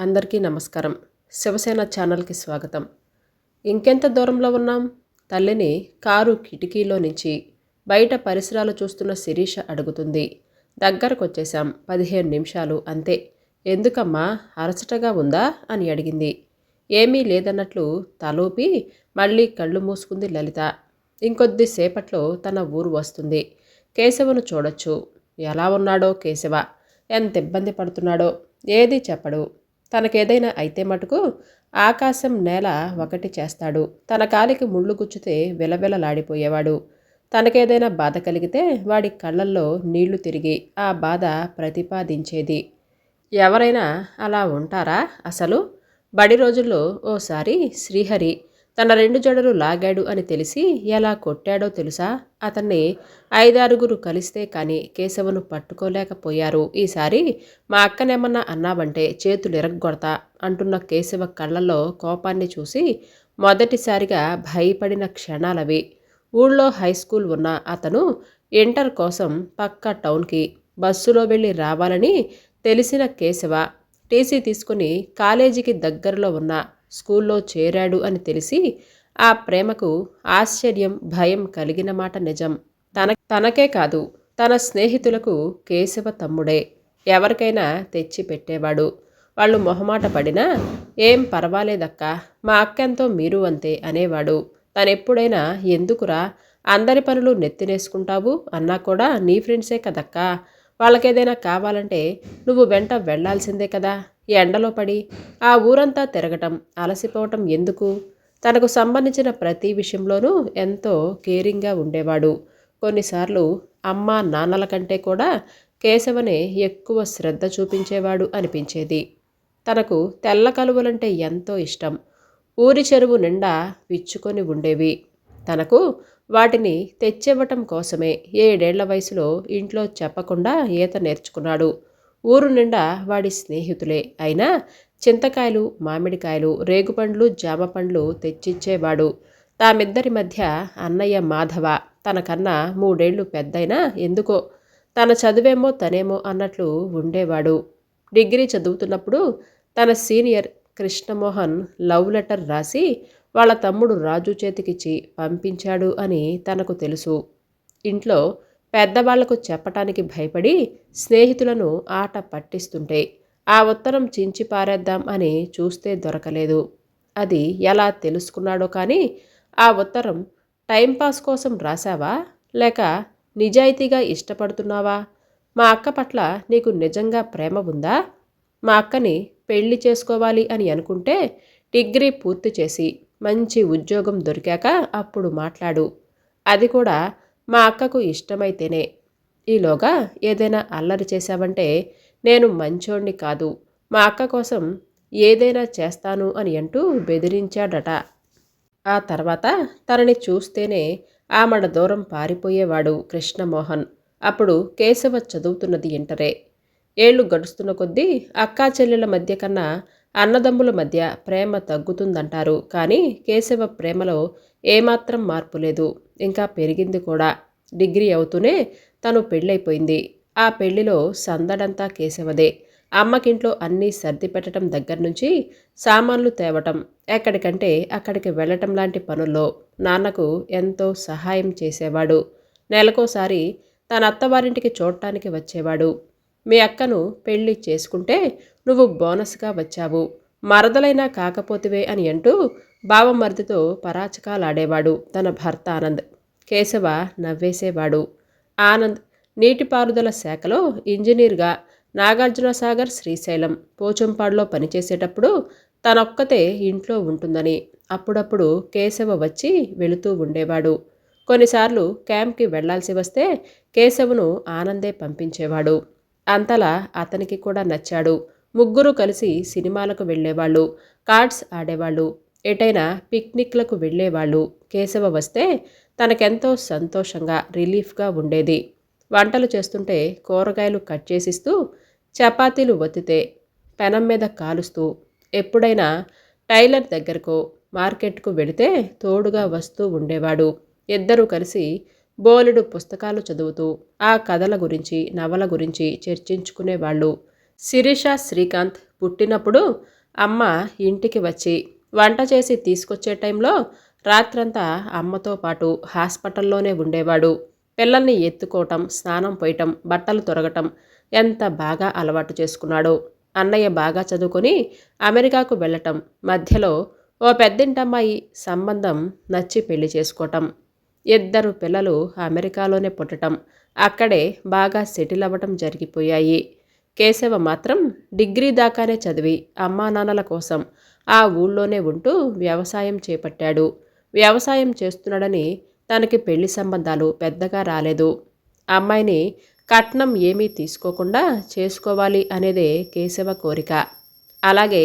అందరికీ నమస్కారం. శివసేన ఛానల్కి స్వాగతం. ఇంకెంత దూరంలో ఉన్నాం? తల్లిని కారు కిటికీలో నుంచి బయట పరిసరాలు చూస్తున్న శిరీష అడుగుతుంది. దగ్గరకు వచ్చేసాం పదిహేను నిమిషాలు అంతే. ఎందుకమ్మా? అరచటగా ఉందా? అని అడిగింది. ఏమీ లేదన్నట్లు తలూపి మళ్ళీ కళ్ళు మూసుకుంది లలిత. ఇంకొద్ది సేపట్లో తన ఊరు వస్తుంది. కేశవను చూడొచ్చు. ఎలా ఉన్నాడో కేశవ? ఎంత ఇబ్బంది పడుతున్నాడో? ఏది చెప్పడు. తనకేదైనా అయితే మటుకు ఆకాశం నేల ఒకటి చేస్తాడు. తన కాలికి ముళ్ళు గుచ్చితే విలవిలలాడిపోయేవాడు. తనకేదైనా బాధ కలిగితే వాడి కళ్ళల్లో నీళ్ళు తిరిగి ఆ బాధ ప్రతిపాదించేది. ఎవరైనా అలా ఉంటారా అసలు? బడి రోజుల్లో ఓసారి శ్రీహరి తన రెండు జడలు లాగాడు అని తెలిసి ఎలా కొట్టాడో తెలుసా? అతన్ని ఐదారుగురు కలిస్తే కానీ కేశవను పట్టుకోలేకపోయారు. ఈసారి మా అక్కనేమన్నా అన్నావంటే చేతులు ఎరగొడతా అంటున్న కేశవ కళ్ళల్లో కోపాన్ని చూసి మొదటిసారిగా భయపడిన క్షణాలవి. ఊళ్ళో హై స్కూల్ ఉన్న అతను ఇంటర్ కోసం పక్క టౌన్కి బస్సులో వెళ్ళి రావాలని తెలిసిన కేశవ టీసీ తీసుకుని కాలేజీకి దగ్గరలో ఉన్న స్కూల్లో చేరాడు అని తెలిసి ఆ ప్రేమకు ఆశ్చర్యం భయం కలిగిన మాట నిజం. తన తనకే కాదు తన స్నేహితులకు కేశవ తమ్ముడే. ఎవరికైనా తెచ్చి పెట్టేవాడు. వాళ్ళు మొహమాట పడినా ఏం పర్వాలేదక్క మా అక్కంతో మీరు అంతే అనేవాడు. తనెప్పుడైనా ఎందుకురా అందరి పనులు నెత్తినేసుకుంటావు అన్నా కూడా నీ ఫ్రెండ్సే కదక్కా వాళ్ళకేదైనా కావాలంటే నువ్వు వెంట వెళ్ళాల్సిందే కదా. ఎండలో పడి ఆ ఊరంతా తిరగటం అలసిపోవటం ఎందుకు? తనకు సంబంధించిన ప్రతి విషయంలోనూ ఎంతో కేరింగ్గా ఉండేవాడు. కొన్నిసార్లు అమ్మ నాన్నల కంటే కూడా కేశవనే ఎక్కువ శ్రద్ధ చూపించేవాడు అనిపించేది. తనకు తెల్ల కలువలంటే ఎంతో ఇష్టం. ఊరి చెరువు నిండా విచ్చుకొని ఉండేవి. తనకు వాటిని తెచ్చివ్వటం కోసమే ఏడేళ్ళ వయసులో ఇంట్లో చెప్పకుండా ఈత నేర్చుకున్నాడు. ఊరు నిండా వాడి స్నేహితులే. అయినా చింతకాయలు మామిడికాయలు రేగుపండ్లు జామ పండ్లు తెచ్చిచ్చేవాడు. తామిద్దరి మధ్య అన్నయ్య మాధవ. తనకన్నా మూడేళ్ళు పెద్దయినా ఎందుకో? తన చదువేమో తనేమో అన్నట్లు ఉండేవాడు. డిగ్రీ చదువుతున్నప్పుడు తన సీనియర్ కృష్ణమోహన్ లవ్ లెటర్ రాసి వాళ్ళ తమ్ముడు రాజు చేతికిచ్చి పంపించాడు అని తనకు తెలుసు. ఇంట్లో పెద్దవాళ్ళకు చెప్పటానికి భయపడి స్నేహితులను ఆట పట్టిస్తుంటే ఆ ఉత్తరం చించి పారేద్దాం అని చూస్తే దొరకలేదు. అది ఎలా తెలుసుకున్నాడో కానీ ఆ ఉత్తరం టైంపాస్ కోసం రాశావా? లేక నిజాయితీగా ఇష్టపడుతున్నావా? మా అక్క పట్ల నీకు నిజంగా ప్రేమ ఉందా? మా అక్కని పెళ్ళి చేసుకోవాలి అని అనుకుంటే డిగ్రీ పూర్తి చేసి మంచి ఉద్యోగం దొరికాక అప్పుడు మాట్లాడు. అది కూడా మా అక్కకు ఇష్టమైతేనే. ఈలోగా ఏదైనా అల్లరి చేశావంటే నేను మంచోణ్ణి కాదు. మా అక్క కోసం ఏదైనా చేస్తాను అని అంటూ బెదిరించాడట. ఆ తర్వాత తనని చూస్తేనే ఆమడ దూరం పారిపోయేవాడు కృష్ణమోహన్. అప్పుడు కేశవ చదువుతున్నది ఇంటరే. ఏళ్ళు గడుస్తున్న కొద్దీ అక్కా చెల్లెల మధ్య కన్నా అన్నదమ్ముల మధ్య ప్రేమ తగ్గుతుందంటారు. కానీ కేశవ ప్రేమలో ఏమాత్రం మార్పు లేదు. ఇంకా పెరిగింది కూడా. డిగ్రీ అవుతూనే తను పెళ్ళైపోయింది. ఆ పెళ్ళిలో సందడంతా కేశవదే. అమ్మకింట్లో అన్నీ సర్ది పెట్టడం దగ్గర నుంచి సామాన్లు తేవటం ఎక్కడికంటే అక్కడికి వెళ్ళటం లాంటి పనుల్లో నాన్నకు ఎంతో సహాయం చేసేవాడు. నెలకోసారి తన అత్తవారింటికి చూడటానికి వచ్చేవాడు. మీ అక్కను పెళ్ళి చేసుకుంటే నువ్వు బోనస్గా వచ్చావు. మరదలైనా కాకపోతివే అని అంటూ బావమరిదితో పరాచకాలాడేవాడు తన భర్త ఆనంద్. కేశవ నవ్వేసేవాడు. ఆనంద్ నీటిపారుదల శాఖలో ఇంజనీర్గా నాగార్జునసాగర్ శ్రీశైలం పోచంపాడులో పనిచేసేటప్పుడు తనొక్కతే ఇంట్లో ఉంటుందని. అప్పుడప్పుడు కేశవ వచ్చి వెళుతూ ఉండేవాడు. కొన్నిసార్లు క్యాంప్కి వెళ్ళాల్సి వస్తే కేశవను ఆనందే పంపించేవాడు. అంతలా అతనికి కూడా నచ్చాడు. ముగ్గురు కలిసి సినిమాలకు వెళ్ళేవాళ్ళు. కార్డ్స్ ఆడేవాళ్ళు. ఎటైనా పిక్నిక్లకు వెళ్ళేవాళ్ళు. కేశవ వస్తే తనకెంతో సంతోషంగా రిలీఫ్గా ఉండేది. వంటలు చేస్తుంటే కూరగాయలు కట్ చేసిస్తూ చపాతీలు ఒత్తితే పెనం మీద కాలుస్తూ ఎప్పుడైనా టైలర్ దగ్గరకు మార్కెట్కు వెళితే తోడుగా వస్తూ ఉండేవాడు. ఇద్దరూ కలిసి బోలెడు పుస్తకాలు చదువుతూ ఆ కథల గురించి నవల గురించి చర్చించుకునేవాళ్ళు. శిరీష శ్రీకాంత్ పుట్టినప్పుడు అమ్మ ఇంటికి వచ్చి వంట చేసి తీసుకొచ్చే టైంలో రాత్రంతా అమ్మతో పాటు హాస్పిటల్లోనే ఉండేవాడు. పిల్లల్ని ఎత్తుకోవటం స్నానం పోయటం బట్టలు తొరగటం ఎంత బాగా అలవాటు చేసుకున్నాడో. అన్నయ్య బాగా చదువుకొని అమెరికాకు వెళ్ళటం మధ్యలో ఓ పెద్దింటమ్మాయి సంబంధం నచ్చి పెళ్ళి చేసుకోవటం ఇద్దరు పిల్లలు అమెరికాలోనే పుట్టటం అక్కడే బాగా సెటిల్ అవ్వటం జరిగిపోయాయి. కేశవ మాత్రం డిగ్రీ దాకానే చదివి అమ్మా నాన్నల కోసం ఆ ఊళ్ళోనే ఉంటూ వ్యవసాయం చేపట్టాడు. వ్యవసాయం చేస్తున్నాడని తనకి పెళ్ళి సంబంధాలు పెద్దగా రాలేదు. అమ్మాయిని కట్నం ఏమీ తీసుకోకుండా చేసుకోవాలి అనేదే కేశవ కోరిక. అలాగే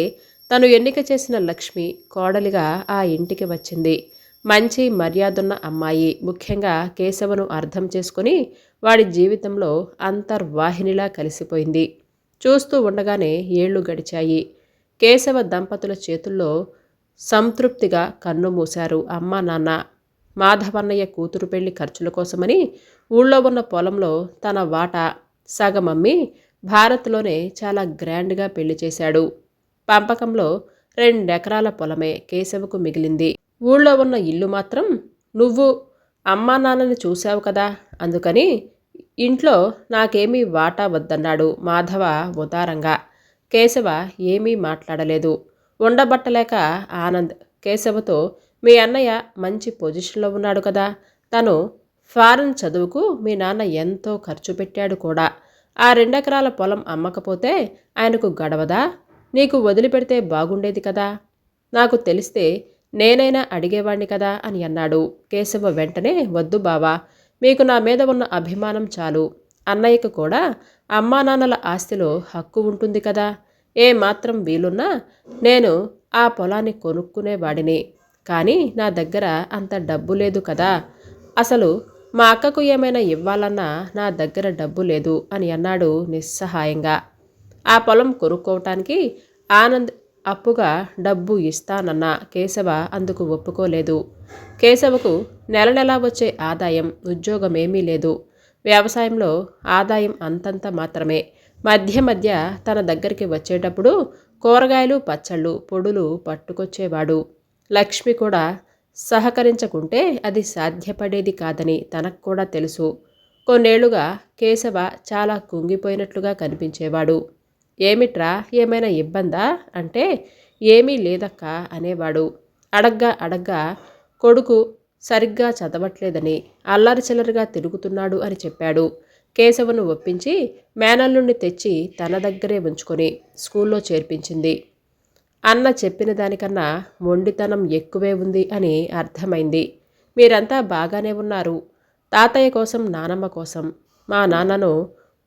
తను ఎన్నిక చేసిన లక్ష్మి కోడలిగా ఆ ఇంటికి వచ్చింది. మంచి మర్యాదున్న అమ్మాయి. ముఖ్యంగా కేశవను అర్థం చేసుకుని వాడి జీవితంలో అంతర్వాహినిలా కలిసిపోయింది. చూస్తూ ఉండగానే ఏళ్ళు గడిచాయి. కేశవ దంపతుల చేతుల్లో సంతృప్తిగా కన్ను మూశారు అమ్మ నాన్న. మాధవన్నయ్య కూతురు పెళ్ళి ఖర్చుల కోసమని ఊళ్ళో ఉన్న పొలంలో తన వాట సగమమ్మి భారత్లోనే చాలా గ్రాండ్గా పెళ్ళి చేశాడు. పంపకంలో రెండెకరాల పొలమే కేశవకు మిగిలింది. ఊళ్ళో ఉన్న ఇల్లు మాత్రం నువ్వు అమ్మా నాన్నని చూశావు కదా. అందుకని ఇంట్లో నాకేమీ వాటా వద్దన్నాడు మాధవ ఉదారంగా. కేశవ ఏమీ మాట్లాడలేదు. ఉండబట్టలేక ఆనంద్ కేశవతో మీ అన్నయ్య మంచి పొజిషన్లో ఉన్నాడు కదా. తను ఫారెన్ చదువుకు మీ నాన్న ఎంతో ఖర్చు పెట్టాడు కూడా. ఆ రెండెకరాల పొలం అమ్మకపోతే ఆయనకు గడవదా? నీకు వదిలిపెడితే బాగుండేది కదా. నాకు తెలిస్తే నేనైనా అడిగేవాణ్ణి కదా అని అన్నాడు. కేశవ వెంటనే వద్దు బావా మీకు నా మీద ఉన్న అభిమానం చాలు. అన్నయ్యకు కూడా అమ్మా నాన్నల ఆస్తిలో హక్కు ఉంటుంది కదా. ఏ మాత్రం వీలున్నా నేను ఆ పొలాన్ని కొనుక్కునేవాడిని. కానీ నా దగ్గర అంత డబ్బు లేదు కదా. అసలు మా అక్కకు ఏమైనా ఇవ్వాలన్నా నా దగ్గర డబ్బు లేదు అని అన్నాడు నిస్సహాయంగా. ఆ పొలం కొనుక్కోవటానికి ఆనంద్ అప్పుగా డబ్బు ఇస్తానన్న కేశవ అందుకు ఒప్పుకోలేదు. కేశవకు నెల నెలా వచ్చే ఆదాయం ఉద్యోగమేమీ లేదు. వ్యవసాయంలో ఆదాయం అంతంత మాత్రమే. మధ్య మధ్య తన దగ్గరికి వచ్చేటప్పుడు కూరగాయలు పచ్చళ్ళు పొడులు పట్టుకొచ్చేవాడు. లక్ష్మి కూడా సహకరించకుంటే అది సాధ్యపడేది కాదని తనకు కూడా తెలుసు. కొన్నేళ్ళుగా కేశవ చాలా కుంగిపోయినట్లుగా కనిపించేవాడు. ఏమిట్రా? ఏమైనా ఇబ్బందా? అంటే ఏమీ లేదక్క అనేవాడు. అడగ్గా అడగ్గా కొడుకు సరిగ్గా చదవట్లేదని అల్లరి చిల్లరిగా తిరుగుతున్నాడు అని చెప్పాడు. కేశవును ఒప్పించి మేనల్లుణ్ణి తెచ్చి తన దగ్గరే ఉంచుకొని స్కూల్లో చేర్పించింది. అన్న చెప్పిన దానికన్నా మొండితనం ఎక్కువే ఉంది అని అర్థమైంది. మీరంతా బాగానే ఉన్నారు. తాతయ్య కోసం నానమ్మ కోసం. మా నాన్నను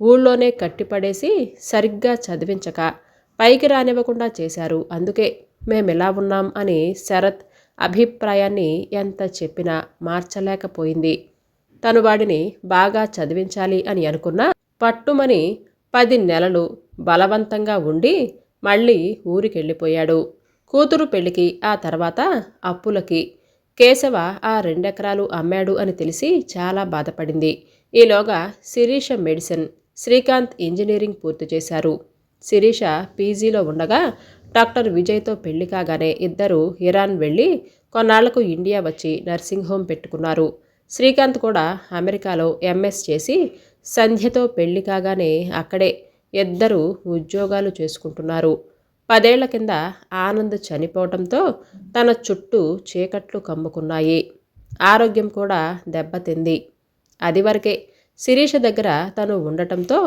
ఊళ్ళోనే కట్టిపడేసి సరిగ్గా చదివించక పైకి రానివ్వకుండా చేశారు. అందుకే మేమెలా ఉన్నాం అని శరత్ అభిప్రాయాన్ని ఎంత చెప్పినా మార్చలేకపోయింది. తను వాడిని బాగా చదివించాలి అని అనుకున్నా పట్టుమని పది నెలలు బలవంతంగా ఉండి మళ్ళీ ఊరికెళ్ళిపోయాడు. కూతురు పెళ్ళికి ఆ తర్వాత అప్పులకి కేశవ ఆ రెండెకరాలు అమ్మాడు అని తెలిసి చాలా బాధపడింది. ఈలోగా శిరీష మెడిసిన్ శ్రీకాంత్ ఇంజనీరింగ్ పూర్తి చేశారు. శిరీష పీజీలో ఉండగా డాక్టర్ విజయ్తో పెళ్ళి కాగానే ఇద్దరు ఇరాన్ వెళ్ళి కొన్నాళ్ళకు ఇండియా వచ్చి నర్సింగ్ హోమ్ పెట్టుకున్నారు. శ్రీకాంత్ కూడా అమెరికాలో ఎంఎస్ చేసి సంధ్యతో పెళ్ళి కాగానే అక్కడే ఇద్దరు ఉద్యోగాలు చేసుకుంటున్నారు. పదేళ్ళ కింద ఆనంద్ చనిపోవడంతో తన చుట్టూ చీకట్లు కమ్ముకున్నాయి. ఆరోగ్యం కూడా దెబ్బతింది. అది వరకే శిరీష దగ్గర తను ఉండటంతో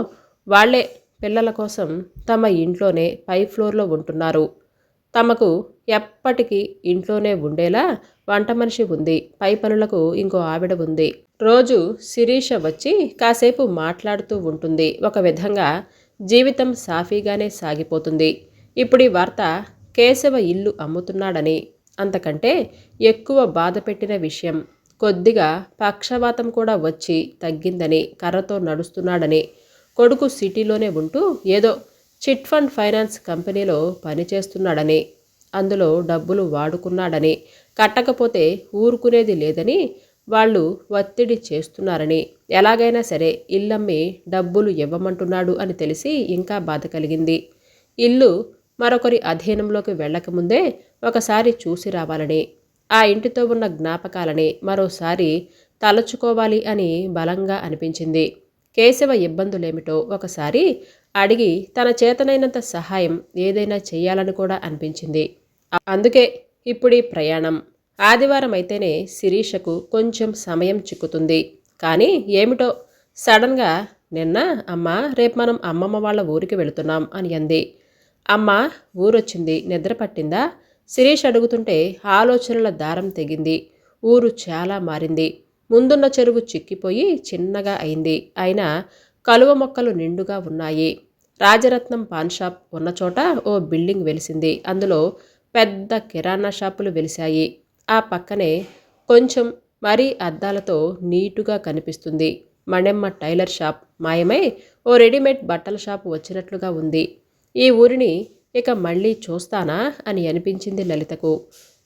వాళ్ళే పిల్లల కోసం తమ ఇంట్లోనే పై ఫ్లోర్లో ఉంటున్నారు. తమకు ఎప్పటికీ ఇంట్లోనే ఉండేలా వంట మనిషి ఉంది. పై పనులకు ఇంకో ఆవిడ ఉంది. రోజు శిరీష వచ్చి కాసేపు మాట్లాడుతూ ఉంటుంది. ఒక విధంగా జీవితం సాఫీగానే సాగిపోతుంది. ఇప్పుడు ఈ వార్త కేశవ ఇల్లు అమ్ముతున్నాడని. అంతకంటే ఎక్కువ బాధ పెట్టిన విషయం. కొద్దిగా పక్షవాతం కూడా వచ్చి తగ్గిందని కర్రతో నడుస్తున్నాడని కొడుకు సిటీలోనే ఉంటూ ఏదో చిట్ ఫండ్ ఫైనాన్స్ కంపెనీలో పనిచేస్తున్నాడని అందులో డబ్బులు వాడుకున్నాడని కట్టకపోతే ఊరుకునేది లేదని వాళ్ళు ఒత్తిడి చేస్తున్నారని ఎలాగైనా సరే ఇల్లమ్మి డబ్బులు ఇవ్వమంటున్నాడు అని తెలిసి ఇంకా బాధ కలిగింది. ఇల్లు మరొకరి అధీనంలోకి వెళ్ళకముందే ఒకసారి చూసి రావాలని ఆ ఇంటితో ఉన్న జ్ఞాపకాలని మరోసారి తలచుకోవాలి అని బలంగా అనిపించింది. కేశవ ఇబ్బందులేమిటో ఒకసారి అడిగి తన చేతనైనంత సహాయం ఏదైనా చేయాలని కూడా అనిపించింది. అందుకే ఇప్పుడు ఈ ప్రయాణం. ఆదివారం అయితేనే శిరీషకు కొంచెం సమయం చిక్కుతుంది. కానీ ఏమిటో? సడన్గా నిన్న అమ్మ రేపు మనం అమ్మమ్మ వాళ్ళ ఊరికి వెళుతున్నాం అని అంది. అమ్మ ఊరొచ్చింది. నిద్ర పట్టిందా? శిరీష్ అడుగుతుంటే ఆలోచనల దారం తెగింది. ఊరు చాలా మారింది. ముందున్న చెరువు చిక్కిపోయి చిన్నగా అయింది. అయినా కలువ మొక్కలు నిండుగా ఉన్నాయి. రాజరత్నం పాన్ షాప్ ఉన్న చోట ఓ బిల్డింగ్ వెలిసింది. అందులో పెద్ద కిరాణా షాపులు వెలిశాయి. ఆ పక్కనే కొంచెం మరీ అద్దాలతో నీటుగా కనిపిస్తుంది. మణెమ్మ టైలర్ షాప్ మాయమై ఓ రెడీమేడ్ బట్టల షాపు వచ్చినట్లుగా ఉంది. ఈ ఊరిని ఇక మళ్ళీ చూస్తానా అని అనిపించింది లలితకు.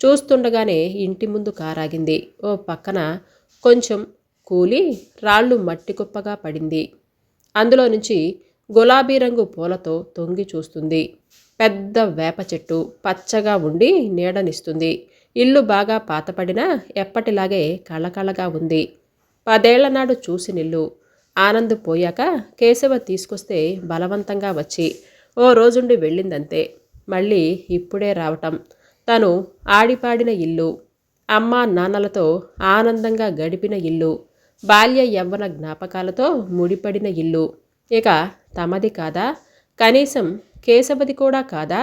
చూస్తుండగానే ఇంటి ముందు కారాగింది. ఓ పక్కన కొంచెం కూలి రాళ్ళు మట్టి కుప్పగా పడింది. అందులో నుంచి గులాబీ రంగు పూలతో తొంగి చూస్తుంది. పెద్ద వేప చెట్టు పచ్చగా ఉండి నీడనిస్తుంది. ఇల్లు బాగా పాతపడినా ఎప్పటిలాగే కళకళగా ఉంది. పదేళ్ళ నాడు చూసినిల్లు ఆనంద్ పోయాక కేశవ తీసుకొస్తే బలవంతంగా వచ్చి ఓ రోజుండి వెళ్ళిందంతే. మళ్ళీ ఇప్పుడే రావటం. తను ఆడిపాడిన ఇల్లు అమ్మా నాన్నలతో ఆనందంగా గడిపిన ఇల్లు బాల్య యవ్వన జ్ఞాపకాలతో ముడిపడిన ఇల్లు. ఇక తమది కాదా? కనీసం కేశవది కూడా కాదా?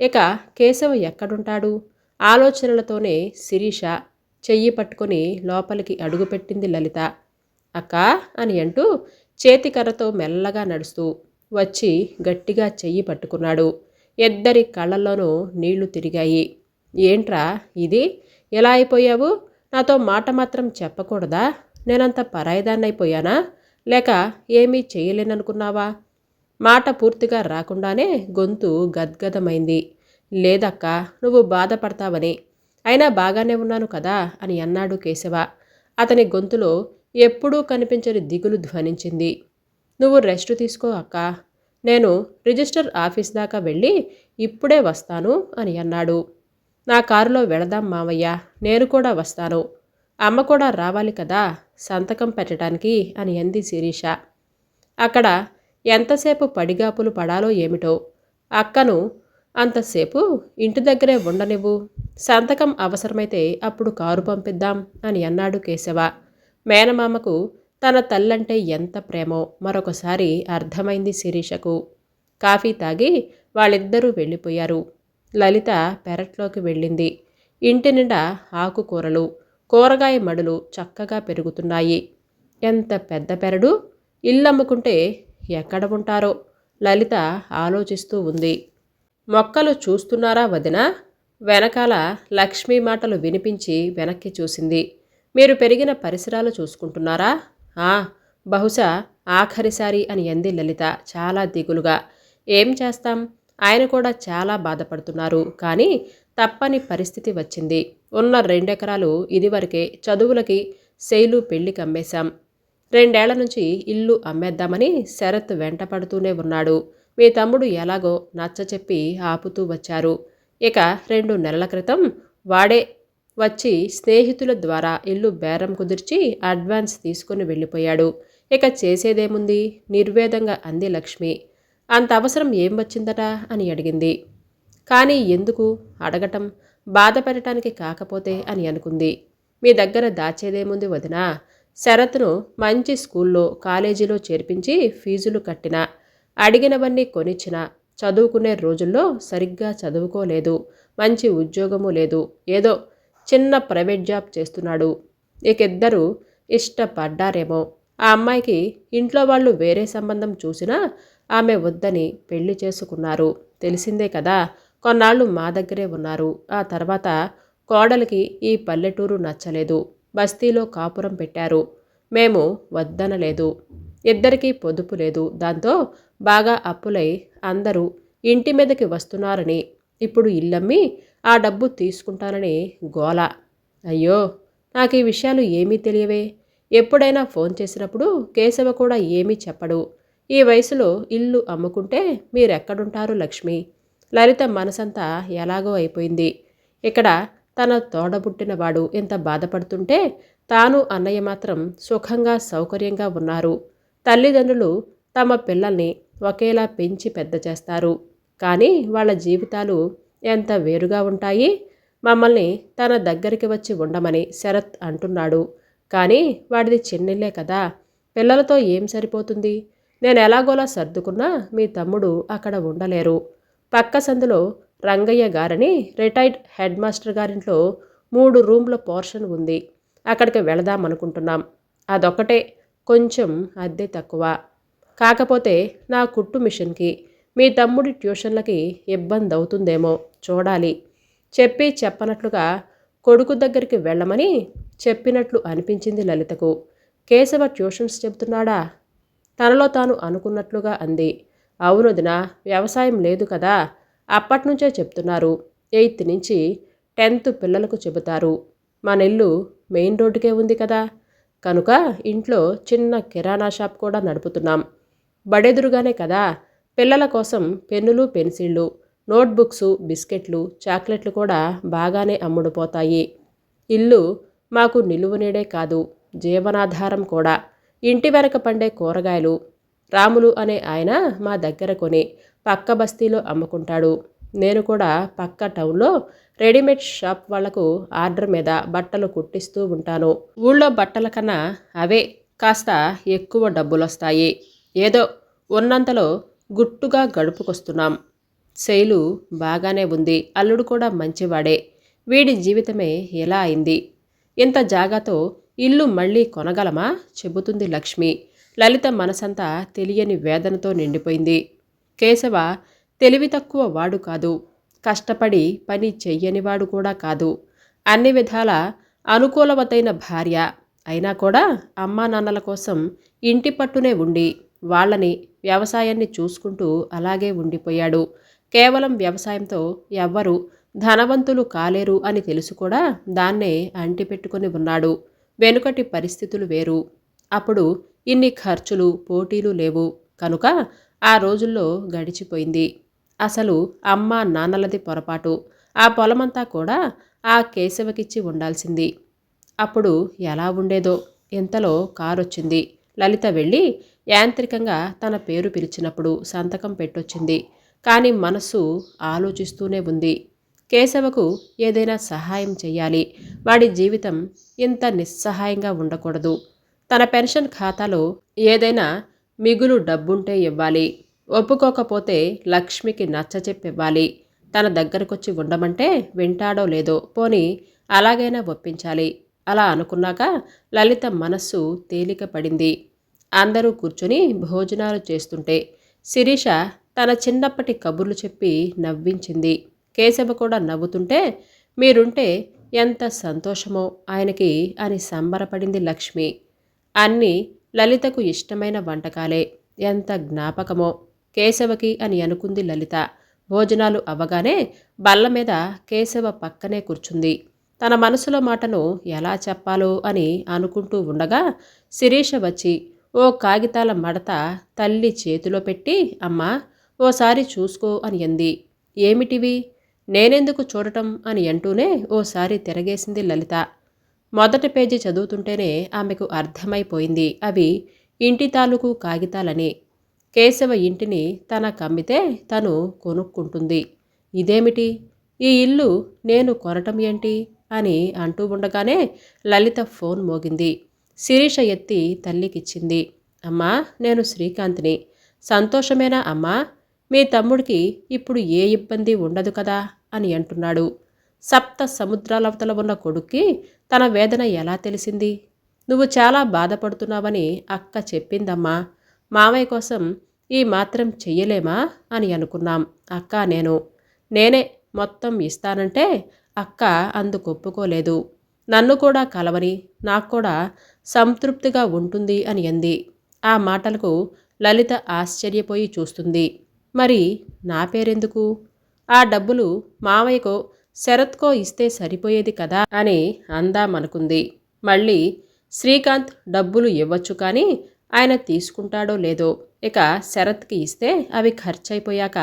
ఇక కేశవ ఎక్కడుంటాడు? ఆలోచనలతోనే శిరీష చెయ్యి పట్టుకొని లోపలికి అడుగుపెట్టింది లలిత. అక్కా అని అంటూ చేతికర్రతో మెల్లగా నడుస్తూ వచ్చి గట్టిగా చెయ్యి పట్టుకున్నాడు. ఇద్దరి కళ్ళల్లోనూ నీళ్ళు తిరిగాయి. ఏంట్రా ఇది? ఎలా అయిపోయావు? నాతో మాట మాత్రం చెప్పకూడదా? నేనంత పరాయిదాన్నైపోయానా? లేక ఏమీ చేయలేననుకున్నావా? మాట పూర్తిగా రాకుండానే గొంతు గద్గదమైంది. లేదక్క నువ్వు బాధపడతావని. అయినా బాగానే ఉన్నాను కదా? అని అన్నాడు కేశవ. అతని గొంతులో ఎప్పుడూ కనిపించని దిగులు ధ్వనించింది. నువ్వు రెస్ట్ తీసుకో అక్క. నేను రిజిస్టర్ ఆఫీస్ దాకా వెళ్ళి ఇప్పుడే వస్తాను అని అన్నాడు. నా కారులో వెళదాం మావయ్య నేను కూడా వస్తాను. అమ్మ కూడా రావాలి కదా సంతకం పెట్టడానికి అని అంది శిరీష. అక్కడ ఎంతసేపు పడిగాపులు పడాలో ఏమిటో. అక్కను అంతసేపు ఇంటి దగ్గరే ఉండనివ్వు. సంతకం అవసరమైతే అప్పుడు కారు పంపిద్దాం అని అన్నాడు కేశవ. మేనమామకు తన తల్లంటే ఎంత ప్రేమో మరొకసారి అర్థమైంది శిరీషకు. కాఫీ తాగి వాళ్ళిద్దరూ వెళ్ళిపోయారు. లలిత పెరట్లోకి వెళ్ళింది. ఇంటి నిండా ఆకుకూరలు కూరగాయ మడులు చక్కగా పెరుగుతున్నాయి. ఎంత పెద్ద పెరడు? ఇల్లమ్ముకుంటే ఎక్కడ ఉంటారో? లలిత ఆలోచిస్తూ ఉంది. మొక్కలు చూస్తున్నారా వదిన? వెనకాల లక్ష్మీ మాటలు వినిపించి వెనక్కి చూసింది. మీరు పెరిగిన పరిసరాలు చూసుకుంటున్నారా? బహుశా ఆఖరిసారి అని అంది లలిత చాలా దిగులుగా. ఏం చేస్తాం? ఆయన కూడా చాలా బాధపడుతున్నారు. కానీ తప్పని పరిస్థితి వచ్చింది. ఉన్న రెండెకరాలు ఇదివరకే చదువులకి శైలు పెళ్ళికి అమ్మేశాం. రెండేళ్ళ నుంచి ఇల్లు అమ్మేద్దామని శరత్ వెంటపడుతూనే ఉన్నాడు. మీ తమ్ముడు ఎలాగో నచ్చ చెప్పి ఆపుతూ వచ్చారు. ఇక రెండు నెలల క్రితం వాడే వచ్చి స్నేహితుల ద్వారా ఇల్లు బేరం కుదిర్చి అడ్వాన్స్ తీసుకుని వెళ్ళిపోయాడు. ఇక చేసేదేముంది? నిర్వేదంగా అంది లక్ష్మి. అంత అవసరం ఏం వచ్చిందట? అని అడిగింది. కానీ ఎందుకు? అడగటం బాధపడటానికి కాకపోతే అని అనుకుంది. మీ దగ్గర దాచేదేముంది వదినా? శరత్ను మంచి స్కూల్లో కాలేజీలో చేర్పించి ఫీజులు కట్టిన అడిగినవన్నీ కొనిచ్చిన చదువుకునే రోజుల్లో సరిగ్గా చదువుకోలేదు. మంచి ఉద్యోగము లేదు. ఏదో చిన్న ప్రైవేట్ జాబ్ చేస్తున్నాడు. ఇకిద్దరు ఇష్టపడ్డారేమో. ఆ అమ్మాయికి ఇంట్లో వాళ్ళు వేరే సంబంధం చూసినా ఆమె వద్దని పెళ్ళి చేసుకున్నారు. తెలిసిందే కదా కొన్నాళ్ళు మా దగ్గరే ఉన్నారు. ఆ తర్వాత కోడలికి ఈ పల్లెటూరు నచ్చలేదు. బస్తీలో కాపురం పెట్టారు. మేము వద్దనలేదు. ఇద్దరికీ పొదుపు లేదు. దాంతో బాగా అప్పులై అందరూ ఇంటి మీదకి వస్తున్నారని ఇప్పుడు ఇల్లమ్మి ఆ డబ్బు తీసుకుంటానని గోల. అయ్యో నాకు ఈ విషయాలు ఏమీ తెలియవే. ఎప్పుడైనా ఫోన్ చేసినప్పుడు కేశవ కూడా ఏమీ చెప్పడు. ఈ వయసులో ఇల్లు అమ్ముకుంటే మీరెక్కడుంటారు లక్ష్మి? లలిత మనసంతా ఎలాగో అయిపోయింది. ఇక్కడ తన తోడబుట్టినవాడు ఎంత బాధపడుతుంటే తాను అన్నయ్య మాత్రం సుఖంగా సౌకర్యంగా ఉన్నారు. తల్లిదండ్రులు తమ పిల్లల్ని ఒకేలా పెంచి పెద్ద చేస్తారు. కానీ వాళ్ళ జీవితాలు ఎంత వేరుగా ఉంటాయి? మమ్మల్ని తన దగ్గరికి వచ్చి ఉండమని శరత్ అంటున్నాడు. కానీ వాడిది చిన్నిల్లే కదా. పిల్లలతో ఏం సరిపోతుంది? నేను ఎలాగోలా సర్దుకున్నా మీ తమ్ముడు అక్కడ ఉండలేరు. పక్క సందులో రంగయ్య గారని రిటైర్డ్ హెడ్ మాస్టర్ గారింట్లో మూడు రూమ్ల పోర్షన్ ఉంది. అక్కడికి వెళదాం అనుకుంటున్నాం అదొక్కటే. కొంచెం అద్దె తక్కువ. కాకపోతే నా కుట్టు మిషన్కి. మీ తమ్ముడి ట్యూషన్లకి ఇబ్బంది అవుతుందేమో చూడాలి. చెప్పి చెప్పనట్లుగా కొడుకు దగ్గరికి వెళ్ళమని చెప్పినట్లు అనిపించింది లలితకు. కేశవ ట్యూషన్స్ చెబుతున్నాడా? తనలో తాను అనుకున్నట్లుగా అంది. అవునదిన వ్యవసాయం లేదు కదా అప్పట్నుంచే చెప్తున్నారు. ఎయిత్ నుంచి టెన్త్ పిల్లలకు చెబుతారు. మన ఇల్లు మెయిన్ రోడ్డుకే ఉంది కదా. కనుక ఇంట్లో చిన్న కిరాణా షాప్ కూడా నడుపుతున్నాం. బడెదురుగానే కదా పిల్లల కోసం పెన్నులు పెన్సిళ్ళు నోట్బుక్స్ బిస్కెట్లు చాక్లెట్లు కూడా బాగానే అమ్ముడుపోతాయి. ఇల్లు మాకు నిలువునేడే కాదు జీవనాధారం కూడా. ఇంటి వెనక పండే కూరగాయలు రాములు అనే ఆయన మా దగ్గర కొని పక్క బస్తీలో అమ్ముకుంటాడు. నేను కూడా పక్క టౌన్లో రెడీమేడ్ షాప్ వాళ్ళకు ఆర్డర్ మీద బట్టలు కుట్టిస్తూ ఉంటాను. ఊళ్ళో బట్టల కన్నా అవే కాస్త ఎక్కువ డబ్బులొస్తాయి. ఏదో ఉన్నంతలో గుట్టుగా గడుపుకొస్తున్నాం. శైలు బాగానే ఉంది. అల్లుడు కూడా మంచివాడే. వీడి జీవితమే ఎలా అయింది? ఇంత జాగాతో ఇల్లు మళ్ళీ కొనగలమా? చెబుతుంది లక్ష్మి. లలిత మనసంతా తెలియని వేదనతో నిండిపోయింది. కేశవ తెలివి తక్కువ వాడు కాదు. కష్టపడి పని చెయ్యనివాడు కూడా కాదు. అన్ని విధాల అనుకూలవతైన భార్య. అయినా కూడా అమ్మా నాన్నల కోసం ఇంటి పట్టునే ఉండి వాళ్ళని వ్యవసాయాన్ని చూసుకుంటూ అలాగే ఉండిపోయాడు. కేవలం వ్యవసాయంతో ఎవ్వరు ధనవంతులు కాలేరు అని తెలుసు కూడా దాన్నే అంటిపెట్టుకుని ఉన్నాడు. వెనుకటి పరిస్థితులు వేరు. అప్పుడు ఇన్ని ఖర్చులు పోటీలు లేవు. కనుక ఆ రోజుల్లో గడిచిపోయింది. అసలు అమ్మ నాన్నలది పొరపాటు. ఆ పొలమంతా కూడా ఆ కేశవకిచ్చి ఉండాల్సింది. అప్పుడు ఎలా ఉండేదో ఇంతలో కారొచ్చింది. లలిత వెళ్ళి యాంత్రికంగా తన పేరు పిలిచినప్పుడు సంతకం పెట్టొచ్చింది. కానీ మనసు ఆలోచిస్తూనే ఉంది. కేశవకు ఏదైనా సహాయం చేయాలి వాడి జీవితం ఇంత నిస్సహాయంగా ఉండకూడదు. తన పెన్షన్ ఖాతాలో ఏదైనా మిగులు డబ్బుంటే ఇవ్వాలి. ఒప్పుకోకపోతే లక్ష్మికి నచ్చచెప్పివ్వాలి తన దగ్గరకొచ్చి ఉండమంటే వింటాడో లేదో పోని అలాగైనా ఒప్పించాలి. అలా అనుకున్నాక లలిత మనస్సు తేలిక పడింది. అందరూ కూర్చొని భోజనాలు చేస్తుంటే శిరీష తన చిన్నప్పటి కబుర్లు చెప్పి నవ్వించింది. కేశవ కూడా నవ్వుతుంటే మీరుంటే ఎంత సంతోషమో ఆయనకి అని సంబరపడింది లక్ష్మి. అన్నీ లలితకు ఇష్టమైన వంటకాలే. ఎంత జ్ఞాపకమో కేశవకి అని అనుకుంది లలిత. భోజనాలు అవ్వగానే బల్ల మీద కేశవ పక్కనే కూర్చుంది. తన మనసులో మాటను ఎలా చెప్పాలో అని అనుకుంటూ ఉండగా శిరీష వచ్చి ఓ కాగితాల మడత తల్లి చేతిలో పెట్టి అమ్మా ఓసారి చూసుకో అని అంది. ఏమిటివి? నేనెందుకు చూడటం? అని అంటూనే ఓసారి తిరగేసింది లలిత. మొదటి పేజీ చదువుతుంటేనే ఆమెకు అర్థమైపోయింది. అవి ఇంటి తాలూకు కాగితాలని. కేశవ ఇంటిని తన కమ్మితే తను కొనుక్కుంటుంది. ఇదేమిటి? ఈ ఇల్లు నేను కొనటం ఏంటి? అని అంటూ ఉండగానే లలిత ఫోన్ మోగింది. శిరీష ఎత్తి తల్లికిచ్చింది. అమ్మా నేను శ్రీకాంత్ని. సంతోషమేనా అమ్మా? మీ తమ్ముడికి ఇప్పుడు ఏ ఇబ్బంది ఉండదు కదా? అని అంటున్నాడు. సప్త సముద్రాలవతల ఉన్న కొడుక్కి తన వేదన ఎలా తెలిసింది? నువ్వు చాలా బాధపడుతున్నావని అక్క చెప్పిందమ్మా. మామయ్య కోసం ఈ మాత్రం చెయ్యలేమా? అని అనుకున్నాం. అక్క నేను. నేనే మొత్తం ఇస్తానంటే అక్క అందుకు ఒప్పుకోలేదు. నన్ను కూడా కలవని నాకు కూడా సంతృప్తిగా ఉంటుంది అని అంది. ఆ మాటలకు లలిత ఆశ్చర్యపోయి చూస్తుంది. మరి నా పేరెందుకు? ఆ డబ్బులు మావయ్యకో శరత్కో ఇస్తే సరిపోయేది కదా అని అందామనుకుంది. మళ్ళీ శ్రీకాంత్ డబ్బులు ఇవ్వచ్చు కానీ ఆయన తీసుకుంటాడో లేదో ఇక శరత్కి ఇస్తే అవి ఖర్చయిపోయాక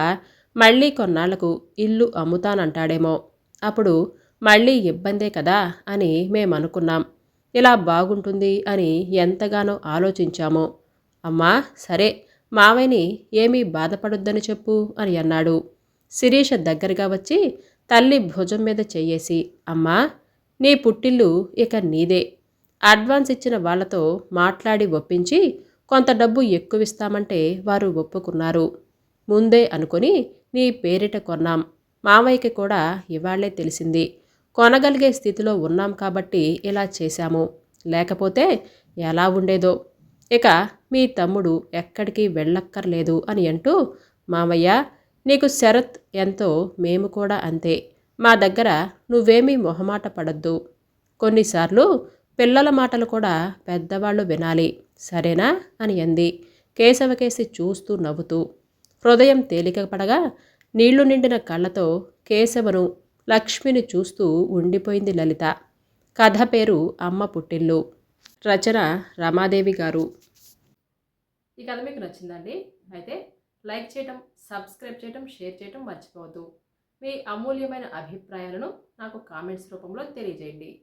మళ్ళీ కొన్నాళ్ళకు ఇల్లు అమ్ముతానంటాడేమో. అప్పుడు మళ్ళీ ఇబ్బందే కదా అని మేమనుకున్నాం. ఇలా బాగుంటుంది అని ఎంతగానో ఆలోచించాము. అమ్మా సరే మావయ్యని ఏమీ బాధపడొద్దని చెప్పు అని అన్నాడు. శిరీష దగ్గరగా వచ్చి తల్లి భుజం మీద చెయ్యేసి అమ్మా నీ పుట్టిల్లు ఇక నీదే. అడ్వాన్స్ ఇచ్చిన వాళ్ళతో మాట్లాడి ఒప్పించి కొంత డబ్బు ఎక్కువిస్తామంటే వారు ఒప్పుకున్నారు. ముందే అనుకొని నీ పేరిట కొన్నాం. మామయ్యకి కూడా ఇవాళ్ళే తెలిసింది. కొనగలిగే స్థితిలో ఉన్నాం కాబట్టి ఇలా చేశాము. లేకపోతే ఎలా ఉండేదో? ఇక మీ తమ్ముడు ఎక్కడికి వెళ్ళక్కర్లేదు అని అంటూ మామయ్య నీకు శరత్ ఎంతో మేము కూడా అంతే. మా దగ్గర నువ్వేమీ మొహమాట పడద్దు. కొన్నిసార్లు పిల్లల మాటలు కూడా పెద్దవాళ్ళు వినాలి. సరేనా అని అంది. కేశవకేసి చూస్తూ నవ్వుతూ హృదయం తేలిక పడగా నీళ్ళు నిండిన కళ్ళతో కేశవను లక్ష్మిని చూస్తూ ఉండిపోయింది లలిత. కథ పేరు అమ్మ పుట్టిల్లు. రచన రమాదేవి గారు. ఈ కథ మీకు నచ్చిందండి? అయితే లైక్ చేయటం సబ్స్క్రైబ్ చేయటం షేర్ చేయటం మర్చిపోవద్దు. మీ అమూల్యమైన అభిప్రాయాలను నాకు కామెంట్స్ రూపంలో తెలియజేయండి.